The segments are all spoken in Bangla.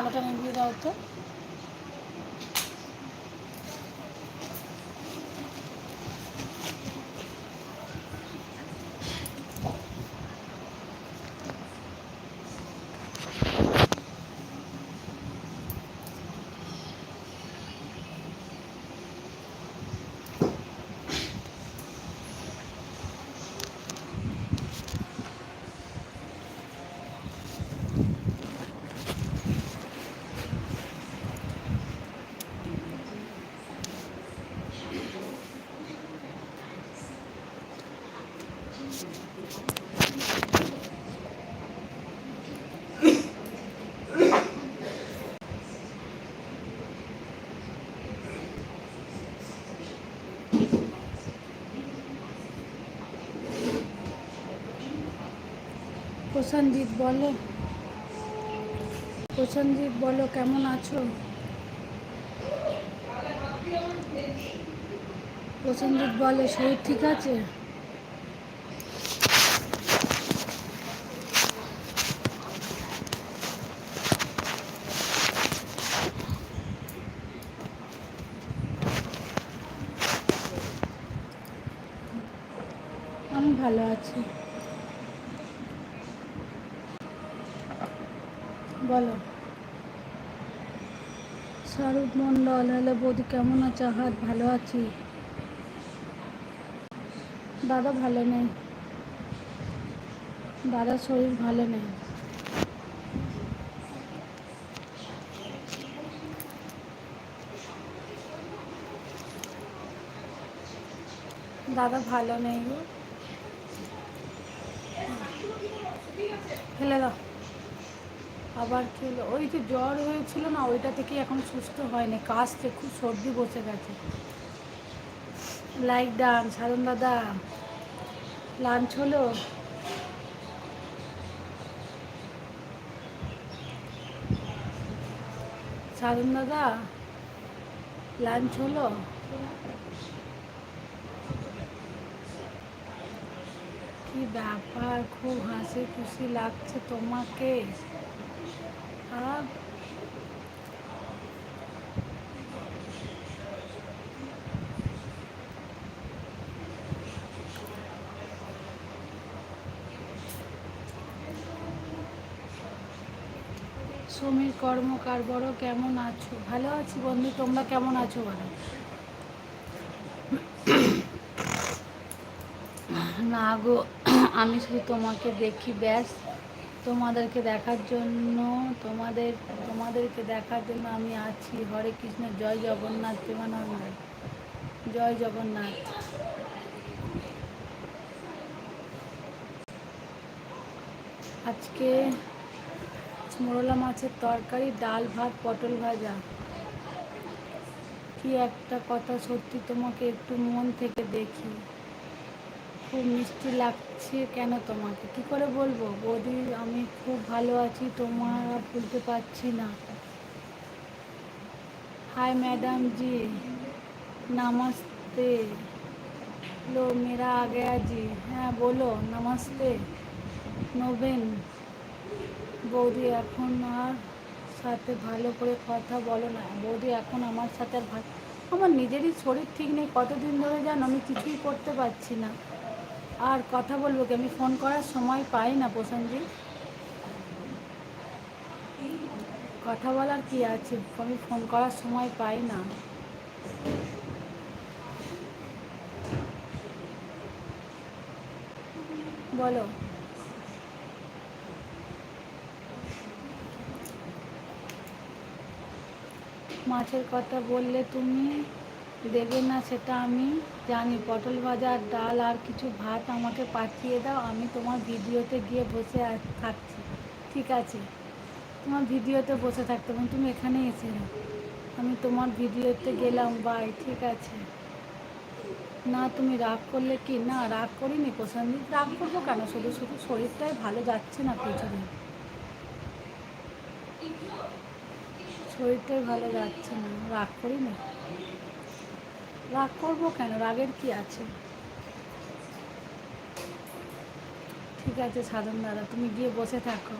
আলোটা নিভিয়ে দাও তো। প্রসেনজিৎ বলো। প্রসেনজিৎ বলো কেমন আছো? প্রসেনজিৎ বলে শরীর ঠিক আছে আমি ভালো আছি বলো শাহরুখ মন্ডল হ্যালো বৌদি, কেমন আছো? হাত ভালো আছি? দাদা ভালো নেই। দাদার শরীর ভালো নেই। দাদা ভালো নেই। গো ফেলে দাও। আবার কি ওই যে জ্বর হয়েছিল না, ওইটা থেকে এখন সুস্থ হয়নি। কাশছে খুব সর্দি বসে গেছে। লাইক ডান সাধন দাদা লাঞ্চ হলো। সাধন দাদা লাঞ্চ হলো। কি ব্যাপার, খুব হাসি খুশি লাগছে তোমাকে আর সমীর কর্মকার, বড় কেমন আছো? ভালো আছি বন্ধু, তোমরা কেমন আছো বলো? না গো, আমি শুধু তোমাকে দেখি, ব্যাস। তোমাদেরকে দেখার জন্য, তোমাদের, তোমাদেরকে দেখার জন্য আমি আছি। হরে কৃষ্ণ, জয় জগন্নাথ, প্রেমানন্দ। জয় জগন্নাথ। আজকে মোড়লা মাছের তরকারি, ডাল ভাত, পটল ভাজা। কি একটা কথা সত্যি তোমাকে একটু মন থেকে দেখি। খুব মিষ্টি লাগছে কেন তোমাকে? কি করে বলব? বৌদি, আমি খুব ভালো আছি, তোমার বলতে পারছি না। হাই ম্যাডাম জি, নমস্তে। লো মেরা আগে আজি জি হ্যাঁ বলো, নমস্তে। নোবেন। বৌদি এখন আর সাথে ভালো করে কথা বলো না। বৌদি এখন আমার সাথে আর ভালো আমার নিজেরই শরীর ঠিক নেই। কতদিন ধরে জানো? আমি কিছুই করতে পারছি না। আর কথা বলব কি? আমি ফোন করার সময় পাই না, প্রসেনজি। কথা বলার কি আছে? আমি ফোন করার সময় পাই না। বলো। মাছের কথা বললে তুমি দেবে না সেটা আমি জানি। পটল ভাজা, ডাল আর কিছু ভাত আমাকে পাঠিয়ে দাও, আমি তোমার ভিডিওতে গিয়ে বসে থাকছি। ঠিক আছে? তোমার ভিডিওতে বসে থাকতে এবং তুমি এখানে এসে নাও আমি তোমার ভিডিওতে গেলাম বাই ঠিক আছে? না, তুমি রাগ করলে কি? না, রাগ করিনি প্রসেনজিৎ রাগ করব কেন? শুধু শুধু শরীরটাই ভালো যাচ্ছে না পিছনে শরীরটাই ভালো যাচ্ছে না। রাগ করিনি রাগ করব কেন? রাগের কি আছে? ঠিক আছে সাধন দাদা, তুমি গিয়ে বসে থাকো।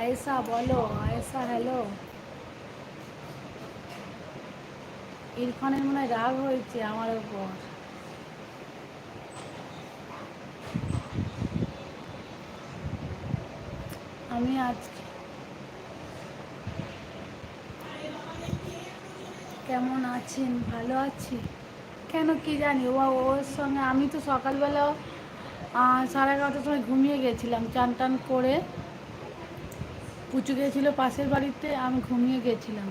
আয়েশা, বলো। আয়েশা হ্যালো ইরফানের মনে হয় রাগ হয়েছে আমার উপর। আমি আজকে কেমন আছেন? ভালো আছি? কেন কি জানি? ও ওর সঙ্গে আমি তো সকালবেলা সাড়ে এগারোটার সময় ঘুমিয়ে গেছিলাম, চান টান করে। পুচু গেছিল পাশের বাড়িতে, আমি ঘুমিয়ে গেছিলাম।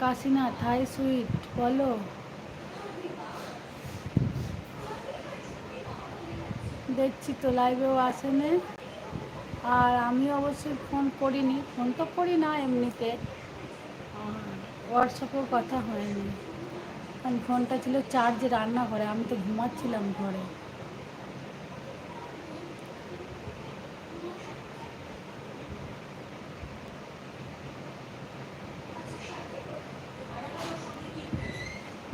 কাশিনা থাই সুইট, বলো। দেখছি তো লাইভেও আসেনি। আর আমি অবশ্যই ফোন করিনি। ফোন তো করি না এমনিতে। হোয়াটসঅ্যাপেও কথা হয়নি। কারণ ফোনটা ছিল চার্জে রান্নাঘরে, আমি তো ঘুমাচ্ছিলাম ঘরে।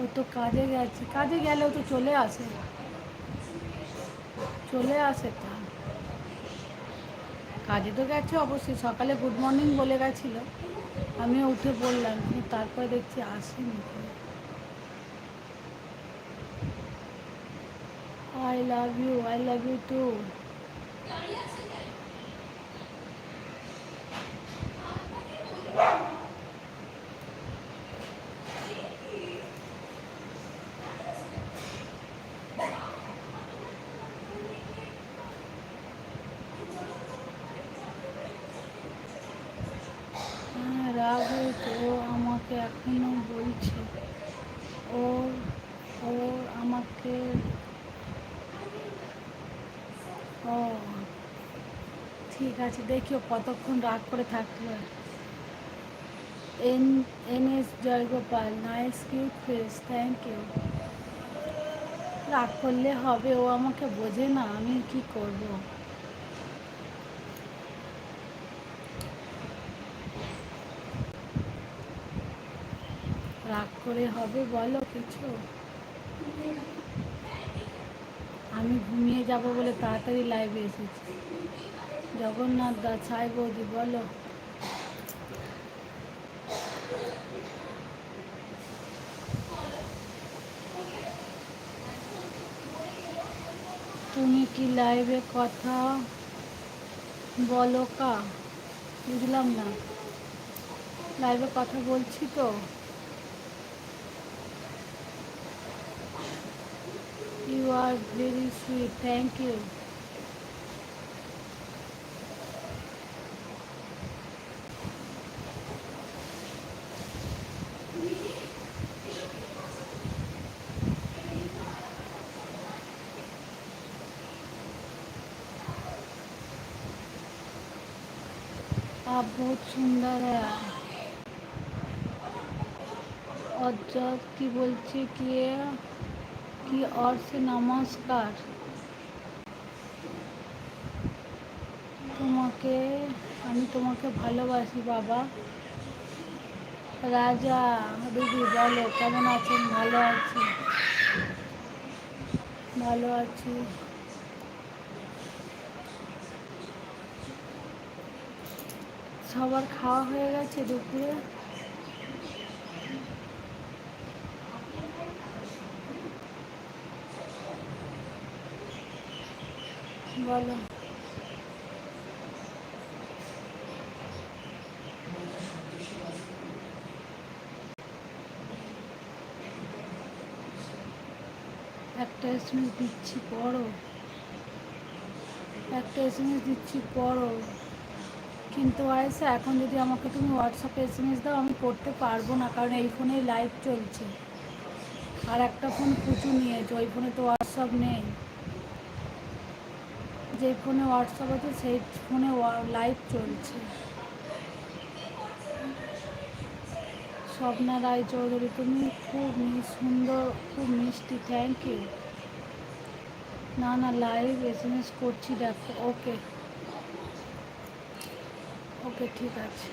ও তো কাজে গেছে। কাজে গেলেও তো চলে আসে। চলে আসে তা। কাজে তো গেছে অবশ্যই, সকালে গুড মর্নিং বলে গেছিল। আমি উঠে বললাম কিন্তু তারপরে দেখছি আসেনি I love you I love you too হ্যাঁ রাগ হয়েছে ও আমাকে এখনও বলছে। ও ও আমাকে ও, ঠিক আছে দেখিও কতক্ষণ রাগ করে হয় N N S Joygopal, nice cute face thank you রাগ করলে হবে, ও আমাকে বোঝে না, আমি কি করব রাগ করে হবে বলো কিছু? আমি ঘুমিয়ে যাব বলে তাড়াতাড়ি লাইভে এসেছি। জগন্নাথ দা, ছাই বৌদি, বলো। তুমি কি লাইভে কথা বলো কা? বুঝলাম না। লাইভে কথা বলছি তো? you are very sweet. Thank you. आप बहुत सुंदर है और जब की बोलती कि কি কি অর্থে নমস্কার? তোমাকে, আমি তোমাকে ভালোবাসি, বাবা। রাজা, দিদি, বলো, কেমন আছেন? ভালো আছি। ভালো আছি। সবার খাওয়া হয়ে গেছে দুপুরে? বলো। একটা এসএমএস দিচ্ছি, পড়ো। একটা এসএমএস দিচ্ছি, পড়ো। কিন্তু আয়সা এখন যদি আমাকে তুমি হোয়াটসঅ্যাপে এসএমএস দাও, আমি করতে পারব না, কারণ এই ফোনে লাইভ চলছে। আর একটা ফোন প্রচুর নিয়েছে ওই ফোনে তো হোয়াটসঅ্যাপ নেই। যে ফোনে হোয়াটসঅ্যাপ আছে, সেই ফোনে লাইভ চলছে। স্বপ্না রায় চৌধুরী তুমি খুব সুন্দর, খুব মিষ্টি থ্যাংক ইউ না না লাইভ এস এম এস করছি, দেখো ওকে ওকে ঠিক আছে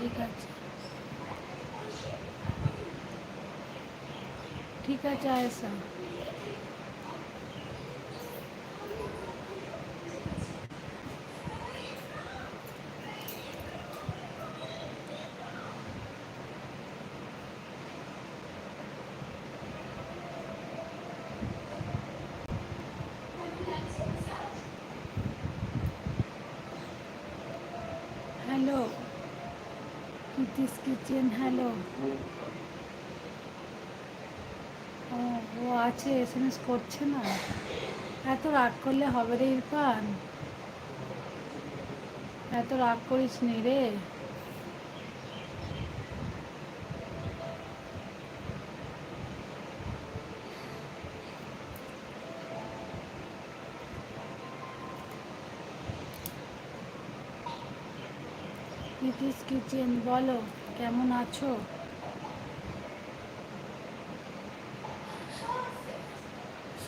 ঠিক আছে ঠিক আছে Ayesha hello Kitty's kitchen hello ও আছে এস এম এস করছে না। এত রাগ করলে হবে রে ইরফান। এত রাগ করিস নি রে। কিটিস কিচেন, বলো, কেমন আছো?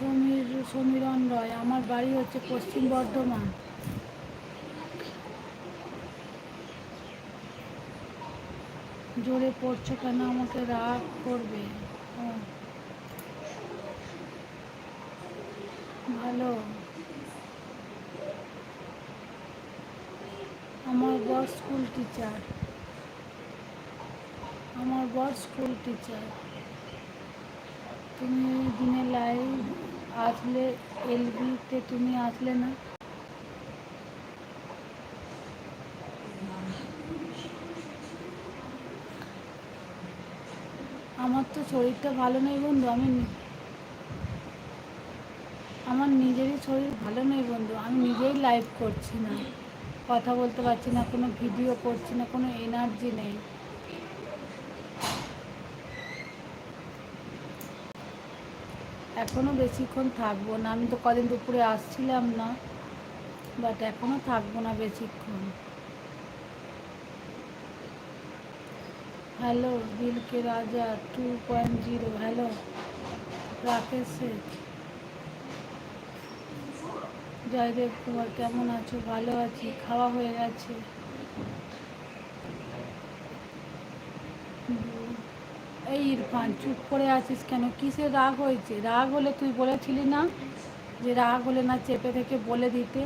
সমীর, সমীরণ রয়, আমার বাড়ি হচ্ছে পশ্চিম বর্ধমান। জোরে পড়ছো কেন? আমাকে রাগ করবে। ভালো। আমার বর স্কুল টিচার। আমার বর স্কুল টিচার। তুমি দিনে লাইভ আসলে এলবিতে তুমি আসলে না? আমার তো শরীরটা ভালো নেই বন্ধু, আমি আমার নিজেরই শরীর ভালো নেই বন্ধু, আমি নিজেই লাইভ করছি না। কথা বলতে পারছি না, কোনো ভিডিও করছি না, কোনো এনার্জি নেই। এখনও বেশিক্ষণ থাকব না। আমি তো কদিন দুপুরে আসছিলাম না বাট এখনও থাকব না বেশিক্ষণ। হ্যালো দিলকে রাজা two point zero hello Rakesh Joydeb Kumar, কেমন আছো? ভালো আছি। খাওয়া হয়ে গেছে। এই ইরফান, চুপ করে আছিস কেন? কিসের রাগ হয়েছে? রাগ হলে তুই বলেছিলি না যে রাগ হলে না চেপে থেকে বলে দিতে?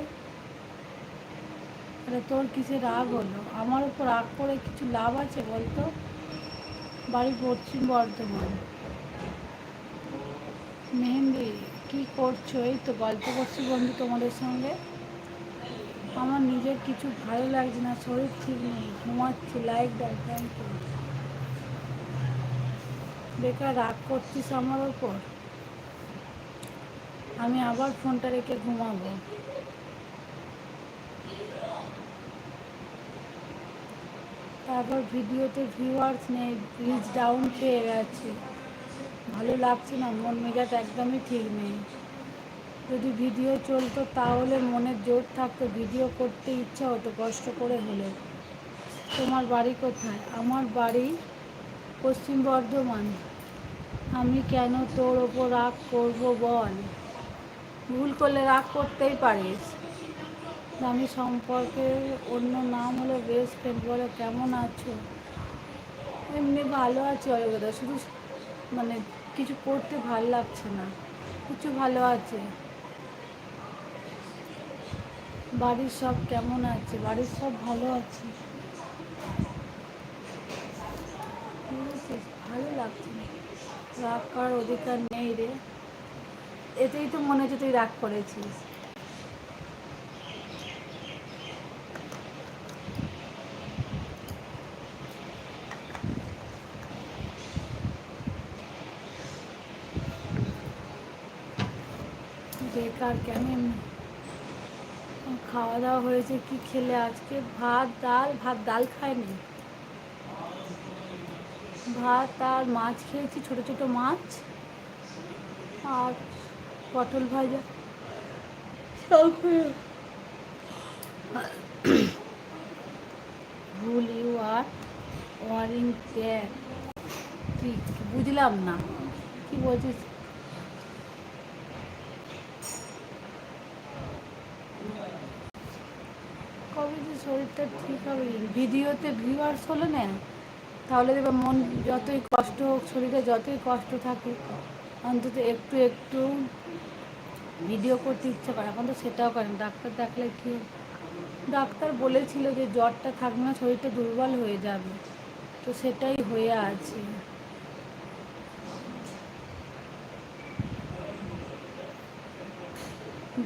তাহলে তোর কিসে রাগ হলো? আমার উপর রাগ করে কিছু লাভ আছে বলতো? বাড়ি পশ্চিম বর্ধমান। মেহেন্দি, কি করছ? এই তো গল্প করছি বন্ধু তোমাদের সঙ্গে। আমার নিজের কিছু ভালো লাগছে না, শরীর ঠিক নেই, ঘুমাচ্ছি লাইক দাও থ্যাংক ইউ বেকার রাগ করছিস আমার ওপর আমি আবার ফোনটা রেখে ঘুমাবো। তারপর ভিডিওতে ভিউয়ার্স নেই রিচ ডাউন পেয়ে গেছে। ভালো লাগছে না, মন মেজাজ একদমই ঠিক নেই। যদি ভিডিও চলতো তাহলে মনের জোর থাকতো ভিডিও করতে ইচ্ছা হতো কষ্ট করে হলেও তোমার বাড়ি কোথায়? আমার বাড়ি পশ্চিম বর্ধমান। আমি কেন তোর ওপর রাগ করব বল? ভুল করলে রাগ করতেই পারিস। আমি সম্পর্কে অন্য নাম হলো বেস্ট ফ্রেন্ড বলো কেমন আছো? এমনি ভালো আছি অযোগ্যতা, শুধু মানে কিছু করতে ভালো লাগছে না, কিছু ভালো আছে। বাড়ির সব কেমন আছে? বাড়ির সব ভালো আছে? বুঝেছিস? ভালো লাগছে। রাগ করার অধিকার নেই রে। এতেই তো মনে হচ্ছে তুই রাগ করেছিস। বেকার কেন খাওয়া দাওয়া হয়েছে, কি খেলে আজকে? ভাত, ডাল? ভাত, ডাল খায়নি। ভাত আর মাছ খেয়েছি, ছোট ছোট মাছ আর পটল ভাজা। ভুল ইউ আর ওয়ারিং ট্যাগ ঠিক বুঝলাম না। কি বলছিস? কবে যে শরীরটা ঠিক হবে? ভিডিওতে ভিউয়ার্স হলো না? তাহলে দেখবে মন যতই কষ্ট হোক, শরীরে যতই কষ্ট থাকে অন্তত একটু একটু ভিডিও করতে ইচ্ছে করে। এখন তো সেটাও করেন ডাক্তার দেখলে কি? ডাক্তার বলেছিল যে জ্বরটা থাকবে না, শরীরটা দুর্বল হয়ে যাবে। তো সেটাই হয়ে আছে।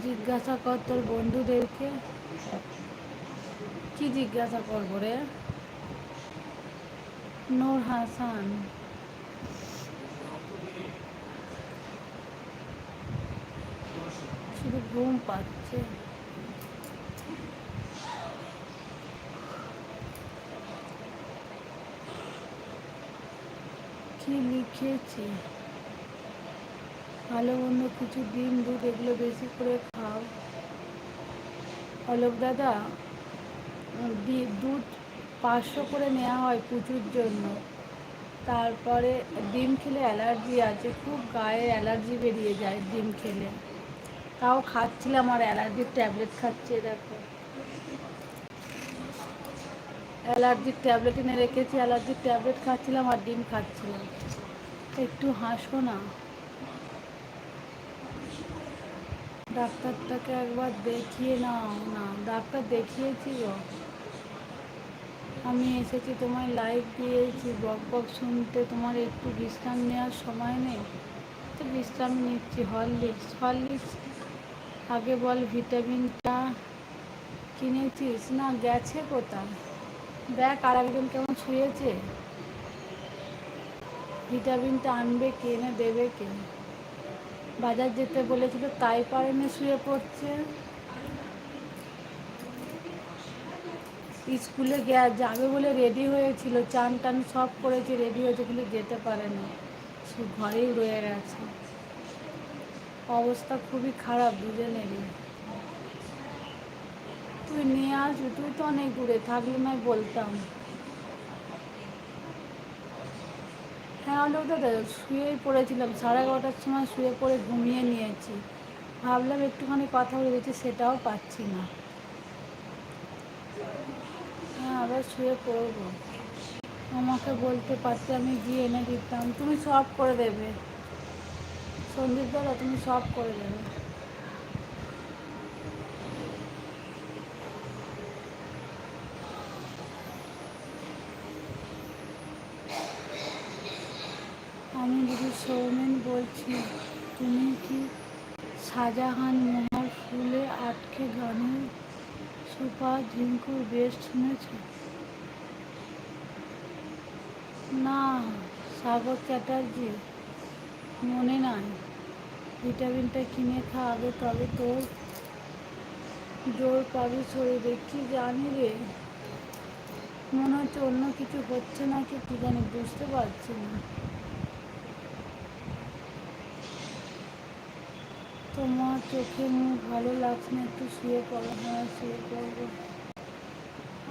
জিজ্ঞাসা কর তোর বন্ধুদেরকে। কি জিজ্ঞাসা করব রে? নূর হাসান শুধু ঘুম পাচ্ছে। কি লিখেছি? ভালো মন্দ কিছু ডিম, দুধ এগুলো বেশি করে খাও। অলোক দাদা দুধ পাঁচশো করে নেওয়া হয় পুজোর জন্য। তারপরে ডিম খেলে অ্যালার্জি আছে, খুব গায়ে অ্যালার্জি বেরিয়ে যায় ডিম খেলে। তাও খাচ্ছিলাম আর অ্যালার্জির ট্যাবলেট খাচ্ছে, দেখো। অ্যালার্জির ট্যাবলেট এনে রেখেছি, অ্যালার্জির ট্যাবলেট খাচ্ছিলাম আর ডিম খাচ্ছিলাম। একটু হাসো না? ডাক্তারটাকে একবার দেখিয়ে নাও, না, ডাক্তার দেখিয়েছি গো। আমি এসেছি তোমায় লাইভ দিয়েছি, বক বক শুনতে। তোমার একটু বিশ্রাম নেওয়ার সময় নেই? তো বিশ্রাম নিচ্ছি, হরলিক্স হরলিক্স। আগে বল ভিটামিনটা কিনেছিস? না, গেছে কোথায়? দেখ, আর একজন কেমন শুয়েছে? ভিটামিনটা আনবে কে না দেবে কে? বাজার যেতে বলেছিল, তাই পারেনি শুয়ে পড়ছে স্কুলে গে- যাবে বলে রেডি হয়েছিল, চান টান সব করেছে, রেডি হয়েছে কিন্তু যেতে পারেনি। সে ঘরেই রয়ে গেছে। অবস্থা খুবই খারাপ, দুজনেরই। তুই নিয়ে আসবি তুই তো অনেক দূরে, থাকলে নয় বলতাম। হ্যাঁ অলোক দাদা, শুয়েই পড়েছিলাম, সাড়ে এগারোটার সময় শুয়ে পড়ে ঘুমিয়ে নিয়েছি। ভাবলাম একটুখানি কথা বলে দিচ্ছি, সেটাও পাচ্ছি না। আবার শুয়ে পড়ব। আমাকে বলতে পারতে আমি গিয়ে এনে দিতাম। তুমি সব করে দেবে। সন্দীপ দাদা, তুমি সব করে দেবে। আমি দিদি সৌমেন বলছি, তুমি কি শাহজাহান মোহর ফুলে আটকে গানের সুপার ঝিঙ্কুর বেস্ট শুনেছ। না, সাগর চ্যাটার্জি, মনে নাই। ভিটামিনটা কিনে খা আগে, তবে তোর জোর পাবি শরীরে কি জানি রে, মনে হচ্ছে অন্য কিছু হচ্ছে নাকি, কি জানি, বুঝতে পারছি না। তোমার চোখে মুখ ভালো লাগছে না, একটু শুয়ে পড়ো। হ্যাঁ শুয়ে পড়ব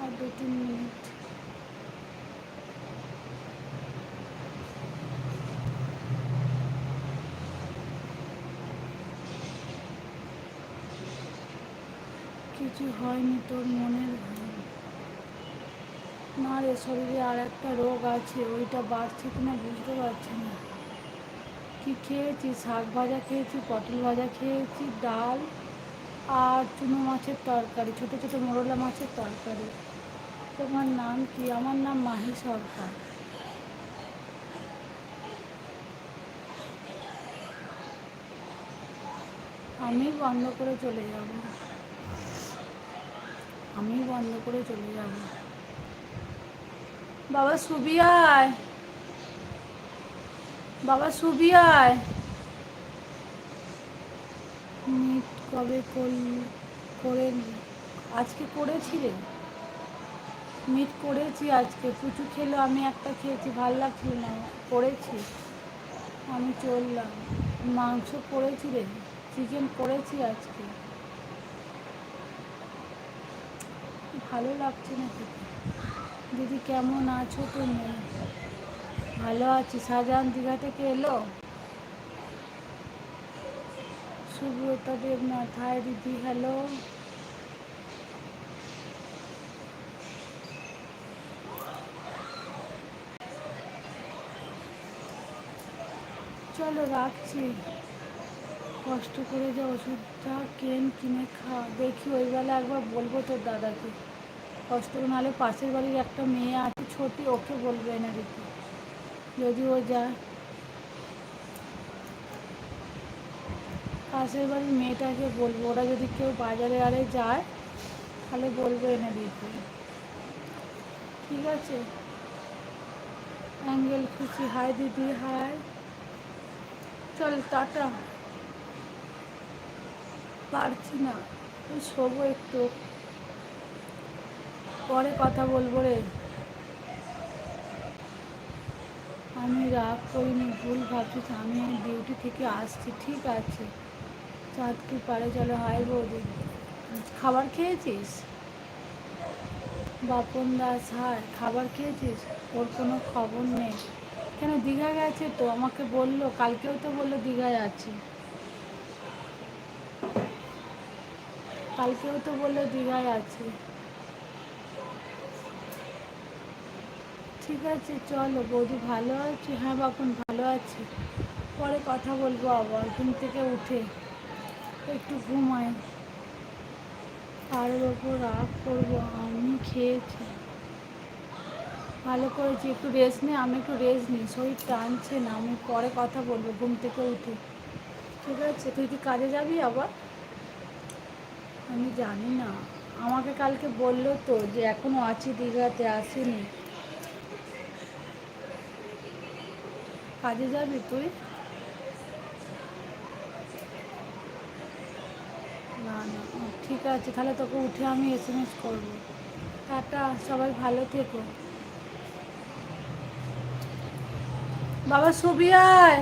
আর দু তিন মিনিট। কিছু হয়নি তোর মনের না রে, শরীরে আর একটা রোগ আছে, ওইটা বাড়ছে কিনা বুঝতে পারছি না। কি খেয়েছি? শাক ভাজা খেয়েছি, পটল ভাজা খেয়েছি, ডাল আর চুনো মাছের তরকারি, ছোটো ছোটো মোরলা মাছের তরকারি। তোমার নাম কি? আমার নাম মাহি সরকার। আমি বন্ধ করে চলে যাব। আমি বন্ধ করে চলে যাব। বাবা সুবি আয়। বাবা সুবি কবে করে আজকে করেছিলে? মিট করেছি আজকে। পুচু খেলো, আমি একটা খেয়েছি, ভালো লাগছিল না। করেছি? আমি চললাম। মাংস করেছি রে? চিকেন করেছি আজকে। ভালো লাগছে না দিদি, কেমন আছো তুমি ভালো আছি শাহজাহান দীঘা থেকে এলো? সুব্রতা দেবনাথ হায় দিদি হ্যালো চলো রাখছি। কষ্ট করে যে ওষুধটা কেন, কিনে খা দেখি ওই বেলা একবার বলব তোর দাদাকে। কষ্ট নাহলে পাশের বাড়ির একটা মেয়ে আছে, ছোটি, ওকে বলবে না দেখি যদি ও যায় পাশের বাড়ির মেয়েটাকে বলব ওরা যদি কেউ বাজারে আরে যায় তাহলে বলব এনে দিতে ঠিক আছে অ্যাঙ্গেল খুশি হাই দিদি হাই চল টাটা পারছি না শোবো একটু পরে কথা বলব রে আমি রাগ করিনি, ভুল ভাবছিস আমি ডিউটি থেকে আসছি, ঠিক আছে। চাঁদ কি পারে চলো হাই বৌদি, খাবার খেয়েছিস? বাপন দাস হায় খাবার খেয়েছিস? ওর কোনো খবর নেই। কেন দীঘা গেছে তো? আমাকে বলল, কালকেও তো বলল দীঘায় আছে কালকেও তো বলল দীঘায় আছে ঠিক আছে, চলো। বৌদি ভালো আছি? হ্যাঁ বাপন ভালো আছি। পরে কথা বলব আবার, ঘুম থেকে উঠে। একটু ঘুমাই। কারোর ওপর রাগ করব, আমি খেয়েছি। ভালো করেছি, একটু রেস্ট নে, আমি একটু রেস্ট নিই। শরীর টানছে না, আমি পরে কথা বলব, ঘুম থেকে উঠে। ঠিক আছে, তুই কি কাজে যাবি আবার? আমি জানি না। আমাকে কালকে বলল তো যে এখনও আছি দীঘাতে, আসিনি। কাজে যাবি তুই না না ঠিক আছে, তাহলে তোকে উঠে আমি এস এম এস করব। টাটা, সবাই ভালো থেকো। বাবা, ছবি আয়!